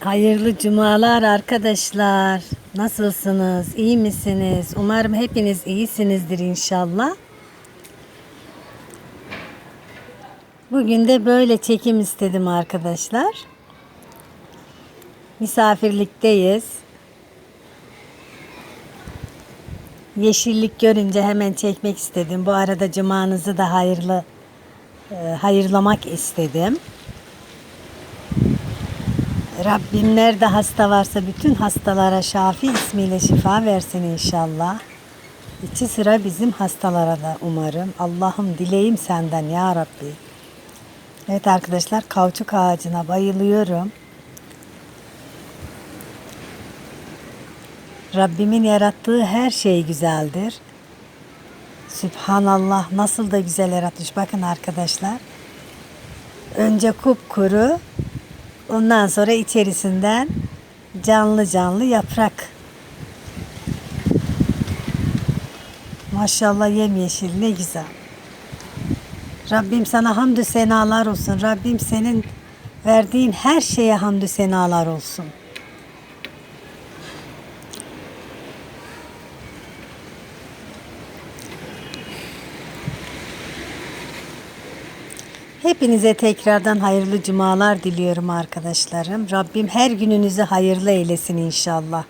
Hayırlı cumalar arkadaşlar. Nasılsınız? İyi misiniz? Umarım hepiniz iyisinizdir inşallah. Bugün de böyle çekim istedim arkadaşlar. Misafirlikteyiz. Yeşillik görünce hemen çekmek istedim. Bu arada cumanızı da hayırlı e, hayırlamak istedim. Rabbim nerede hasta varsa bütün hastalara Şafi ismiyle şifa versin inşallah. İçi sıra bizim hastalara da umarım. Allah'ım dileğim senden ya Rabbi. Evet arkadaşlar kauçuk ağacına bayılıyorum. Rabbimin yarattığı her şey güzeldir. Sübhanallah nasıl da güzel yaratmış. Bakın arkadaşlar. Önce kupkuru Ondan sonra içerisinden canlı canlı yaprak. Maşallah yemyeşil ne güzel. Rabbim sana hamdü senalar olsun. Rabbim senin verdiğin her şeye hamdü senalar olsun. Hepinize tekrardan hayırlı cumalar diliyorum arkadaşlarım. Rabbim her gününüzü hayırlı eylesin inşallah.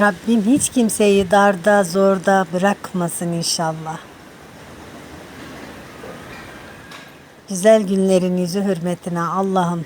Rabbim hiç kimseyi darda zorda bırakmasın inşallah. Güzel günlerin yüzü hürmetine Allah'ım